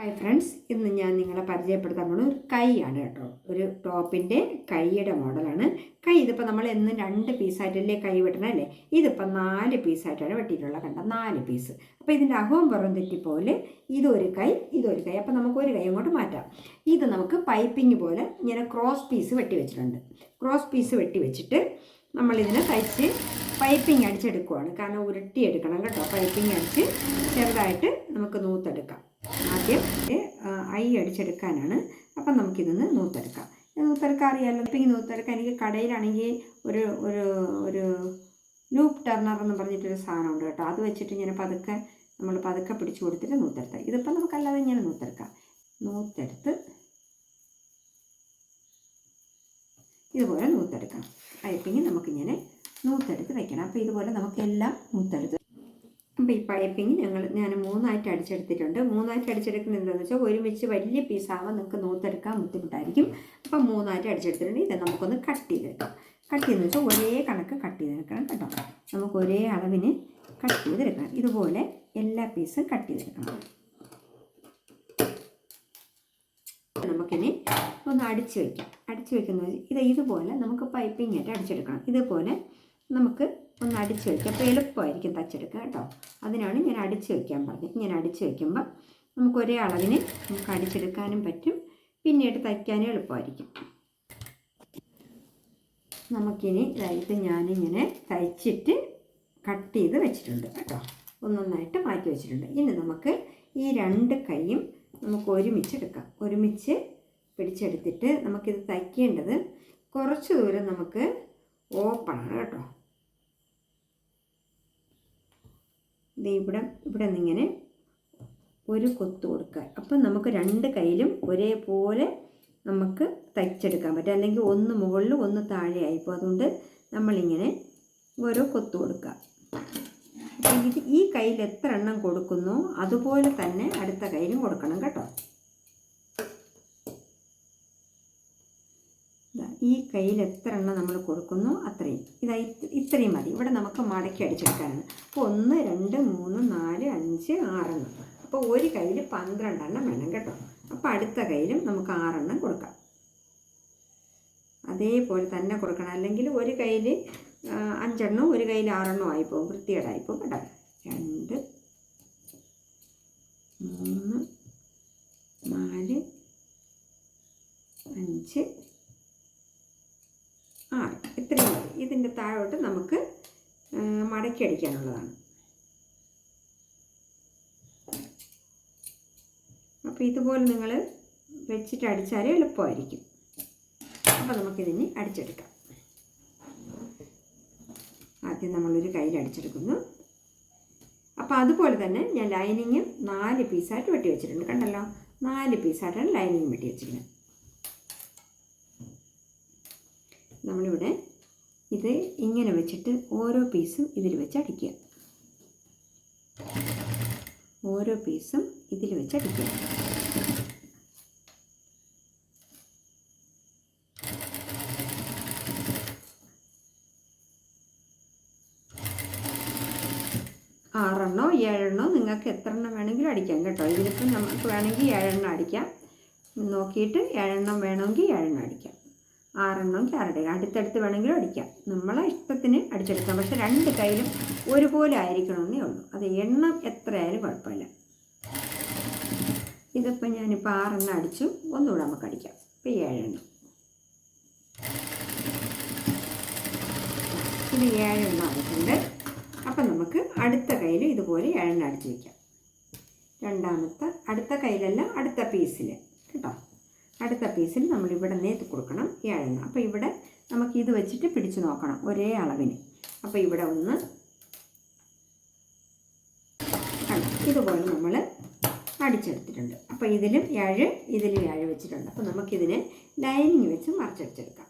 Hi friends ഇന്ന് ഞാൻ നിങ്ങളെ പരിചയപ്പെടുത്താൻ പോകുന്ന ഒരു കൈയാണ് കേട്ടോ. ഒരു ടോപ്പിന്റെ കൈയുടെ മോഡലാണ്. കൈ ഇതിപ്പോൾ നമ്മൾ എന്നും രണ്ട് പീസായിട്ടല്ലേ കൈ വെട്ടണല്ലേ ഇതിപ്പോൾ നാല് പീസായിട്ടാണ് വെട്ടിയിട്ടുള്ളത് കണ്ട നാല് പീസ് അപ്പോൾ ഇതിന്റെ അഹവും പുറം തെറ്റിപ്പോലെ ഇതൊരു കൈ ഇതൊരു കൈ. അപ്പോൾ നമുക്ക് ഒരു കൈ അങ്ങോട്ട് മാറ്റാം. ഇത് നമുക്ക് പൈപ്പിംഗ് പോലെ ഇങ്ങനെ ക്രോസ് പീസ് വെട്ടി വെച്ചിട്ടുണ്ട്. ക്രോസ് പീസ് വെട്ടി വെച്ചിട്ട് നമ്മളിതിനെ തയ്ച്ച് പൈപ്പിംഗ് അടിച്ചെടുക്കുവാണ്. കാരണം ഉരുട്ടിയെടുക്കണം കേട്ടോ. പൈപ്പിംഗ് അടിച്ച് ചെറുതായിട്ട് നമുക്ക് നൂത്തെടുക്കാം. ആദ്യം ഐ അടിച്ചെടുക്കാനാണ്. അപ്പം നമുക്കിതൊന്ന് നൂത്തെടുക്കാം. നൂത്തെടുക്കാൻ അറിയാമല്ലോ പൈപ്പിംഗ് നൂത്തെടുക്കാൻ എനിക്ക് കടയിലാണെങ്കിൽ ഒരു ഒരു ഒരു ലൂപ്പ് ടർണർ എന്ന് പറഞ്ഞിട്ടൊരു സാധനമുണ്ട് കേട്ടോ. അത് വെച്ചിട്ട് ഇങ്ങനെ പതുക്കെ നമ്മൾ പതുക്കെ പിടിച്ചു കൊടുത്തിട്ട് നൂത്തെടുത്താൽ ഇതിപ്പം നമുക്കല്ലാതെ ഇങ്ങനെ നൂത്തെടുക്കാം. നൂത്തെടുത്ത് ഇതുപോലെ നൂത്തെടുക്കണം പൈപ്പിങ് നമുക്കിങ്ങനെ നൂത്തെടുത്ത് വെക്കണം. അപ്പോൾ ഇതുപോലെ നമുക്കെല്ലാം നൂത്തെടുത്ത് അപ്പോൾ ഈ പൈപ്പിങ് ഞങ്ങൾ ഞാൻ മൂന്നായിട്ട് അടിച്ചെടുത്തിട്ടുണ്ട്. മൂന്നായിട്ട് അടിച്ചെടുക്കുന്നത് എന്താണെന്ന് വെച്ചാൽ ഒരുമിച്ച് വലിയ പീസാവുമ്പോൾ നിങ്ങൾക്ക് നൂത്തെടുക്കാൻ ബുദ്ധിമുട്ടായിരിക്കും. അപ്പോൾ മൂന്നായിട്ട് അടിച്ചെടുത്തിട്ടുണ്ട്. ഇത് നമുക്കൊന്ന് കട്ട് ചെയ്തെടുക്കാം. കട്ട് ചെയ്തെന്ന് വെച്ചാൽ ഒരേ കണക്ക് കട്ട് ചെയ്തെടുക്കണം കേട്ടോ. നമുക്ക് ഒരേ അളവിന് കട്ട് ചെയ്തെടുക്കണം. ഇതുപോലെ എല്ലാ പീസും കട്ട് ചെയ്തെടുക്കണം. നമുക്കിനി ഒന്ന് അടിച്ച് വയ്ക്കാം അടിച്ച് വയ്ക്കുന്നത് ഇത് ഇതുപോലെ നമുക്ക് പൈപ്പിംഗ് ആയിട്ട് അടിച്ചെടുക്കണം. ഇതുപോലെ നമുക്ക് ഒന്ന് അടിച്ച് വയ്ക്കുക അപ്പോൾ എളുപ്പമായിരിക്കും തച്ചെടുക്കുക കേട്ടോ. അതിനാണ് ഞാൻ അടിച്ച് വയ്ക്കാൻ പറഞ്ഞത്. ഇങ്ങനെ അടിച്ച് വയ്ക്കുമ്പോൾ നമുക്ക് ഒരേ അളവിന് നമുക്ക് അടിച്ചെടുക്കാനും പറ്റും. പിന്നീട് തയ്ക്കാനും എളുപ്പമായിരിക്കും. നമുക്കിനി ഇത് ഞാനിങ്ങനെ തയ്ച്ചിട്ട് കട്ട് ചെയ്ത് വെച്ചിട്ടുണ്ട് കേട്ടോ. ഒന്നൊന്നായിട്ട് മാറ്റി വെച്ചിട്ടുണ്ട്. ഇനി നമുക്ക് ഈ രണ്ട് കൈയും നമുക്ക് ഒരുമിച്ച് എടുക്കാം. ഒരുമിച്ച് പിടിച്ചെടുത്തിട്ട് നമുക്കിത് തയ്ക്കേണ്ടത് കുറച്ച് ദൂരം നമുക്ക് ഓപ്പണാണ് കേട്ടോ ഇത് ഇവിടെ ഇവിടെ നിന്നിങ്ങനെ ഒരു കൊത്ത് കൊടുക്കുക. അപ്പം നമുക്ക് രണ്ട് കയ്യിലും ഒരേപോലെ നമുക്ക് തയ്ച്ചെടുക്കാൻ പറ്റും. അല്ലെങ്കിൽ ഒന്ന് മുകളിൽ ഒന്ന് താഴെ ആയിപ്പോൾ അതുകൊണ്ട് നമ്മളിങ്ങനെ ഓരോ കൊത്തു കൊടുക്കുക. ഈ കയ്യിൽ എത്ര എണ്ണം കൊടുക്കുന്നോ? അതുപോലെ തന്നെ അടുത്ത കയ്യിലും കൊടുക്കണം കേട്ടോ. ഈ കയ്യിൽ എത്ര എണ്ണം നമ്മൾ കൊടുക്കുന്നു അത്രയും. ഇതായി ഇത് ഇത്രയും മതി. ഇവിടെ നമുക്ക് മടക്കി അടിച്ചെടുക്കാനാണ്. അപ്പോൾ ഒന്ന് രണ്ട് മൂന്ന് നാല് അഞ്ച് ആറെണ്ണം. അപ്പോൾ ഒരു കയ്യിൽ പന്ത്രണ്ടെണ്ണം വേണം കേട്ടോ. അപ്പോൾ അടുത്ത കയ്യിലും നമുക്ക് ആറെണ്ണം കൊടുക്കാം. അതേപോലെ തന്നെ കൊടുക്കണം. അല്ലെങ്കിൽ ഒരു കയ്യിൽ അഞ്ചെണ്ണം ഒരു കയ്യിൽ ആറെണ്ണം ആയിപ്പോവും. വൃത്തികേടായിപ്പോവും കേട്ടോ. രണ്ട് മൂന്ന് നാല് അഞ്ച് ആറ് ഇത്രയും മതി ഇതിന്റെ താഴോട്ട് നമുക്ക് മടക്കി അടിക്കാനുള്ളതാണ്. അപ്പോൾ ഇതുപോലെ നിങ്ങൾ വെച്ചിട്ട് അടിച്ചാൽ എളുപ്പമായിരിക്കും. അപ്പോൾ നമുക്കിതിന് അടിച്ചെടുക്കാം. ആദ്യം നമ്മളൊരു കയ്യിൽ അടിച്ചെടുക്കുന്നു. അപ്പോൾ അതുപോലെ തന്നെ ഞാൻ ലൈനിങ് നാല് പീസായിട്ട് വെട്ടി വെച്ചിട്ടുണ്ട്. കണ്ടല്ലോ? നാല് പീസായിട്ടാണ് ലൈനിങ് വെട്ടി വെച്ചിരിക്കുന്നത്. നമ്മളിവിടെ ഇത് ഇങ്ങനെ വെച്ചിട്ട് ഓരോ പീസും ഇതിൽ വെച്ച് അടിക്കുക. ഓരോ പീസും ഇതിൽ വെച്ച് അടിക്കുക. ആറെണ്ണോ ഏഴെണ്ണോ നിങ്ങൾക്ക് എത്ര എണ്ണം വേണമെങ്കിലും അടിക്കാം കേട്ടോ. ഇതിനിപ്പം നമുക്ക് വേണമെങ്കിൽ ഏഴെണ്ണം അടിക്കാം. നോക്കിയിട്ട് ഏഴെണ്ണം വേണമെങ്കിൽ ഏഴെണ്ണം അടിക്കാം. ആറെണ്ണമെങ്കിൽ ക്യാരറ്റ് അടുത്തടുത്ത് വേണമെങ്കിലും അടിക്കാം. നമ്മളെ ഇഷ്ടത്തിന് അടിച്ചെടുക്കാം. പക്ഷെ രണ്ട് കയ്യിലും ഒരുപോലെ ആയിരിക്കണമെന്നേ ഉള്ളൂ. അത് എണ്ണം എത്രയായാലും കുഴപ്പമില്ല. ഇതിപ്പോൾ ഞാനിപ്പോൾ ആറെണ്ണം അടിച്ചു. ഒന്നുകൂടെ നമുക്ക് അടിക്കാം. ഇപ്പോൾ ഏഴെണ്ണം. ഇത് ഏഴെണ്ണം അടിച്ചിട്ടുണ്ട് അപ്പം നമുക്ക് അടുത്ത കയ്യിൽ ഇതുപോലെ ഏഴെണ്ണം അടിച്ച് വയ്ക്കാം. രണ്ടാമത്തെ അടുത്ത കയ്യിലല്ല അടുത്ത പീസിൽ കേട്ടോ? അടുത്ത പീസിൽ നമ്മൾ ഇവിടെ നേത്ത് കൊടുക്കണം ഏഴെണ്ണം അപ്പോൾ ഇവിടെ നമുക്ക് ഇത് വെച്ചിട്ട് പിടിച്ചു നോക്കണം ഒരേ അളവിന്. അപ്പോൾ ഇവിടെ ഒന്ന് ഇതുപോലെ നമ്മൾ അടിച്ചെടുത്തിട്ടുണ്ട്. അപ്പോൾ ഇതിലും ഏഴ് ഇതിലും ഏഴ് വെച്ചിട്ടുണ്ട്. അപ്പോൾ നമുക്കിതിനെ ലൈനിങ് വെച്ച് മറിച്ചടിച്ചെടുക്കാം.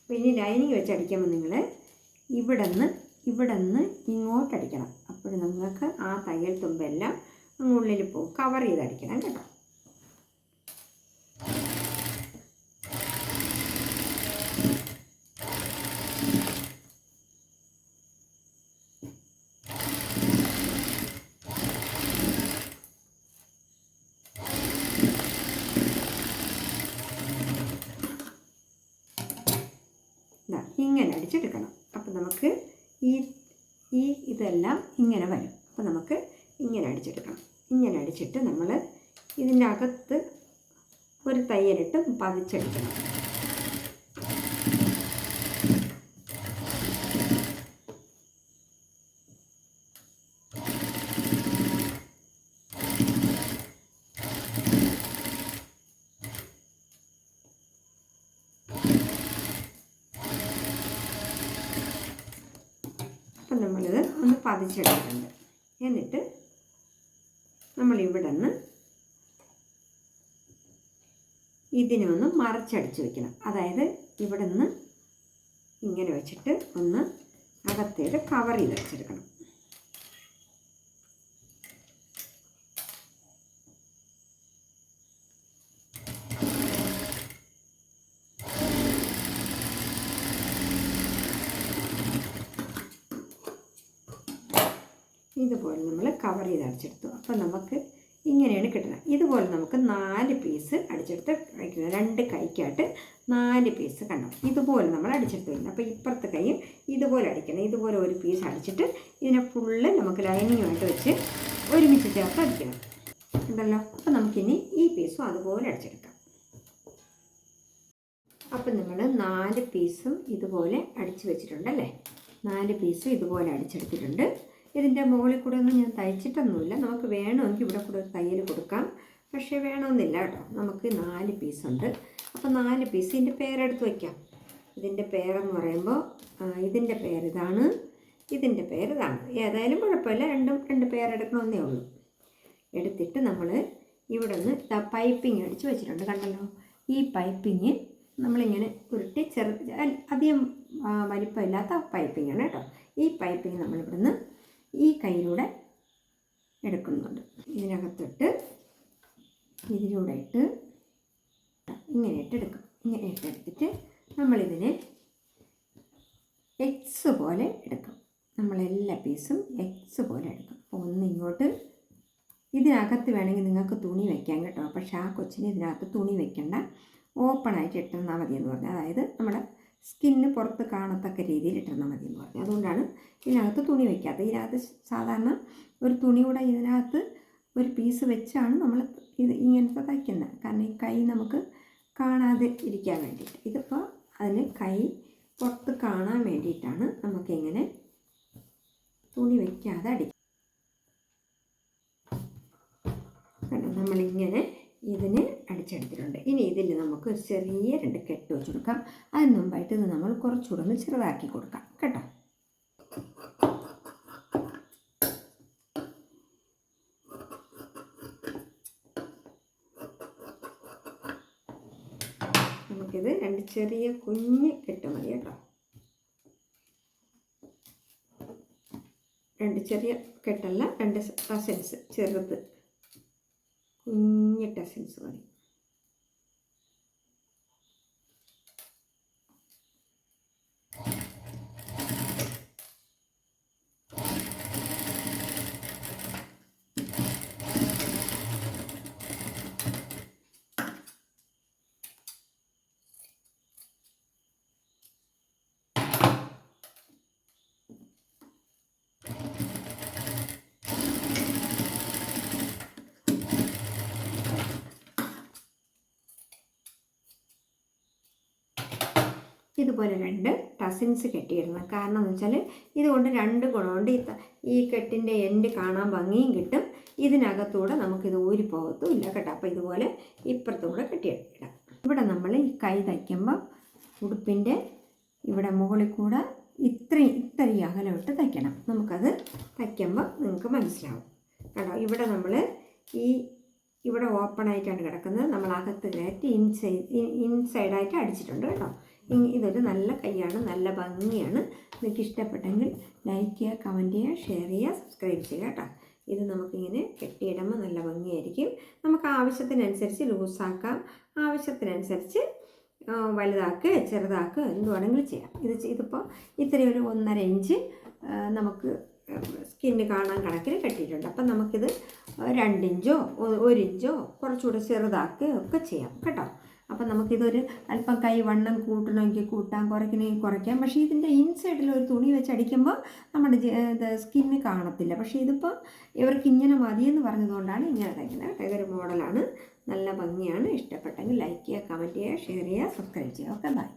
അപ്പോൾ ഇനി ലൈനിങ് വെച്ച് അടിക്കുമ്പോൾ നിങ്ങൾ ഇവിടെ നിന്ന് ഇവിടെ നിന്ന് ഇങ്ങോട്ട് അടിക്കണം അപ്പോൾ നിങ്ങൾക്ക് ആ തയ്യൽ തുമ്പെല്ലാം ഉള്ളിൽ പോകും കവർ ചെയ്തടിക്കണം കേട്ടോ. ഇങ്ങനെ അടിച്ചെടുക്കണം. അപ്പം നമുക്ക് ഈ ഈ ഇതെല്ലാം ഇങ്ങനെ വരും. അടിച്ചിട്ട് നമ്മൾ ഇതിന്റെ അകത്ത് ഒരു തയ്യലിട്ട് പതിച്ചെടുക്കണം. അപ്പം നമ്മളിത് ഒന്ന് പതിച്ചെടുക്കുന്നുണ്ട്. എന്നിട്ട് ഇവിടെ നിന്ന് ഇതിനെ ഒന്ന് മറച്ചടിച്ച് വെക്കണം. അതായത് ഇവിടെ നിന്ന് ഇങ്ങനെ വെച്ചിട്ട് ഒന്ന് അകത്തേക്ക് കവർ ചെയ്ത് വെച്ചെടുക്കണം. ഇതുപോലെ നമ്മൾ കവർ ചെയ്ത് അടിച്ചെടുത്തു. അപ്പം നമുക്ക് ഇതുപോലെ നമുക്ക് നാല് പീസ് അടിച്ചെടുത്ത് വയ്ക്കുന്നത് രണ്ട് കൈക്കായിട്ട് നാല് പീസ് കണ്ടോ? ഇതുപോലെ നമ്മൾ അടിച്ചെടുത്ത് വരുന്നത് അപ്പോൾ ഇപ്പുറത്തെ കൈയും ഇതുപോലെ അടിക്കണം. ഇതുപോലെ ഒരു പീസ് അടിച്ചിട്ട് ഇതിനെ ഫുള്ള് നമുക്ക് ലൈനിങ്ങുമായിട്ട് വെച്ച് ഒരുമിച്ച് ചേർത്ത് അടിക്കണം. ഉണ്ടല്ലോ? അപ്പോൾ നമുക്കിനി ഈ പീസും അതുപോലെ അടിച്ചെടുക്കാം. അപ്പം നമ്മൾ നാല് പീസും ഇതുപോലെ അടിച്ച് വെച്ചിട്ടുണ്ടല്ലേ നാല് പീസും ഇതുപോലെ അടിച്ചെടുത്തിട്ടുണ്ട്. ഇതിന്റെ മുകളിൽ കൂടെ ഒന്നും ഞാൻ തയ്ച്ചിട്ടൊന്നുമില്ല. നമുക്ക് വേണമെങ്കിൽ ഇവിടെ കൂടെ തയ്യൽ കൊടുക്കാം. പക്ഷേ വേണമെന്നില്ല കേട്ടോ. നമുക്ക് നാല് പീസുണ്ട് അപ്പോൾ നാല് പീസ് ഇതിന്റെ പേരെടുത്ത് വയ്ക്കാം ഇതിന്റെ പേരെന്ന് പറയുമ്പോൾ ഇതിന്റെ പേരിതാണ് ഇതിന്റെ പേരിതാണ് ഏതായാലും കുഴപ്പമില്ല. രണ്ടും രണ്ട് പേരെടുക്കണമെന്നേ ഉള്ളൂ. എടുത്തിട്ട് നമ്മൾ ഇവിടെ നിന്ന് പൈപ്പിംഗ് അടിച്ച് വെച്ചിട്ടുണ്ട് കണ്ടല്ലോ. ഈ പൈപ്പിങ് നമ്മളിങ്ങനെ ഉരുട്ടി ചെറു അധികം വലിപ്പമില്ലാത്ത പൈപ്പിങ്ങാണ് കേട്ടോ. ഈ പൈപ്പിങ് നമ്മളിവിടുന്ന് ഈ കയ്യിലൂടെ എടുക്കുന്നുണ്ട്. ഇതിനകത്തിട്ട് ഇതിലൂടെ ഇട്ട് ഇങ്ങനെ ഇട്ടെടുക്കും ഇങ്ങനെ ഇട്ടെടുത്തിട്ട് നമ്മളിതിനെ എക്സ് പോലെ എടുക്കും. നമ്മളെല്ലാ പീസും എക്സ് പോലെ എടുക്കും. അപ്പോൾ ഒന്ന് ഇങ്ങോട്ട് ഇതിനകത്ത് വേണമെങ്കിൽ നിങ്ങൾക്ക് തുണി വയ്ക്കാം കേട്ടോ. പക്ഷേ ആ കൊച്ചിന് ഇതിനകത്ത് തുണി വെക്കണ്ട. ഓപ്പണായിട്ട് ഇട്ടിരുന്നാൽ മതി എന്ന് പറഞ്ഞു. അതായത് നമ്മുടെ സ്കിന്ന് പുറത്ത് കാണത്തക്ക രീതിയിൽ ഇട്ടിരുന്നാൽ മതി എന്ന് പറഞ്ഞു. അതുകൊണ്ടാണ് ഇതിനകത്ത് തുണി വയ്ക്കാത്തത് ഇതിനകത്ത് സാധാരണ ഒരു തുണി ഇതിനകത്ത് ഒരു പീസ് വെച്ചാണ് നമ്മൾ ഇത് ഇങ്ങനത്തെ തയ്ക്കുന്നത്. കാരണം ഈ കൈ നമുക്ക് കാണാതെ ഇരിക്കാൻ വേണ്ടിയിട്ട്. ഇതിപ്പോൾ അതിന് കൈ പുറത്ത് കാണാൻ വേണ്ടിയിട്ടാണ് നമുക്കിങ്ങനെ തുണി വയ്ക്കാതെ അടിക്കുക നമ്മളിങ്ങനെ ഇതിന് അടിച്ചെടുത്തിട്ടുണ്ട്. ഇനി ഇതിൽ നമുക്ക് ചെറിയ രണ്ട് കെട്ട് വെച്ച് കൊടുക്കാം. അതിന് മുമ്പായിട്ട് ഇത് നമ്മൾ കുറച്ചുകൂടെ ഒന്ന് ചെറുതാക്കി കൊടുക്കാം. കേട്ടോ? നമുക്കിത് രണ്ട് ചെറിയ കുഞ്ഞ് കെട്ട് മതി കേട്ടോ. രണ്ട് ചെറിയ കെട്ടല്ല രണ്ട് ടസൻസ് ചെറുത് കുഞ്ഞ് ടസൻസ് മതി. ഇതുപോലെ രണ്ട് ടസിൻസ് കെട്ടിയിരുന്നു കാരണം എന്ന് വെച്ചാൽ ഇതുകൊണ്ട് രണ്ട് ഗുണമുണ്ട്. ഈ ഈ കെട്ടിന്റെ എൻഡ് കാണാൻ ഭംഗിയും കിട്ടും. ഇതിനകത്തൂടെ നമുക്കിത് ഊരി പോകത്തും ഇല്ല കേട്ടോ. അപ്പോൾ ഇതുപോലെ ഇപ്പുറത്തും കൂടെ കെട്ടിയിടാം ഇവിടെ നമ്മൾ ഈ കൈ തയ്ക്കുമ്പോൾ ഉടുപ്പിന്റെ ഇവിടെ മുകളിൽ കൂടെ ഇത്രയും ഇത്രയും അകലം ഇട്ട് തയ്ക്കണം. നമുക്കത് തയ്ക്കുമ്പോൾ നിങ്ങൾക്ക് മനസ്സിലാവും. കേട്ടോ ഇവിടെ നമ്മൾ ഈ ഇവിടെ ഓപ്പൺ ആയിട്ടാണ് കിടക്കുന്നത്. നമ്മൾ അകത്ത് കയറ്റി ഇൻസൈഡ് ഇൻസൈഡായിട്ട് അടിച്ചിട്ടുണ്ട് കേട്ടോ. ഇതൊരു നല്ല കൈയാണ് നല്ല ഭംഗിയാണ്. നിങ്ങൾക്ക് ഇഷ്ടപ്പെട്ടെങ്കിൽ ലൈക്ക് ചെയ്യുക കമന്റ് ചെയ്യുക ഷെയർ ചെയ്യുക സബ്സ്ക്രൈബ് ചെയ്യുക കേട്ടോ. ഇത് നമുക്കിങ്ങനെ കെട്ടിയിടുമ്പോൾ നല്ല ഭംഗിയായിരിക്കും. നമുക്ക് ആവശ്യത്തിനനുസരിച്ച് ലൂസാക്കാം. ആവശ്യത്തിനനുസരിച്ച് വലുതാക്കുക ചെറുതാക്കുക എന്ത് വേണമെങ്കിലും ചെയ്യാം. ഇത് ഇതിപ്പോൾ ഇത്രയൊരു ഒന്നര ഇഞ്ച് നമുക്ക് സ്കിന്ന് കാണാൻ കണക്കിന് കെട്ടിയിട്ടുണ്ട്. അപ്പം നമുക്കിത് രണ്ടിഞ്ചോ ഒരു ഇഞ്ചോ കുറച്ചുകൂടെ ചെറുതാക്കുകയോ ഒക്കെ ചെയ്യാം കേട്ടോ. അപ്പം നമുക്കിതൊരു അല്പം കൈ വണ്ണം കൂട്ടണമെങ്കിൽ കൂട്ടാം കുറയ്ക്കണമെങ്കിൽ കുറയ്ക്കാം. പക്ഷേ ഇതിന്റെ ഇൻസൈഡിൽ ഒരു തുണി വെച്ച് അടിക്കുമ്പോൾ നമ്മുടെ സ്കിന്ന് കാണത്തില്ല. പക്ഷേ ഇതിപ്പോൾ ഇവർക്ക് ഇങ്ങനെ മതിയെന്ന് പറഞ്ഞതുകൊണ്ടാണ് ഇങ്ങനെ തയ്ക്കുന്നത് കേട്ടോ ഇതൊരു മോഡലാണ്. നല്ല ഭംഗിയാണ്. ഇഷ്ടപ്പെട്ടെങ്കിൽ ലൈക്ക് ചെയ്യുക കമന്റ് ചെയ്യുക ഷെയർ ചെയ്യുക സബ്സ്ക്രൈബ് ചെയ്യുക. Okay bye.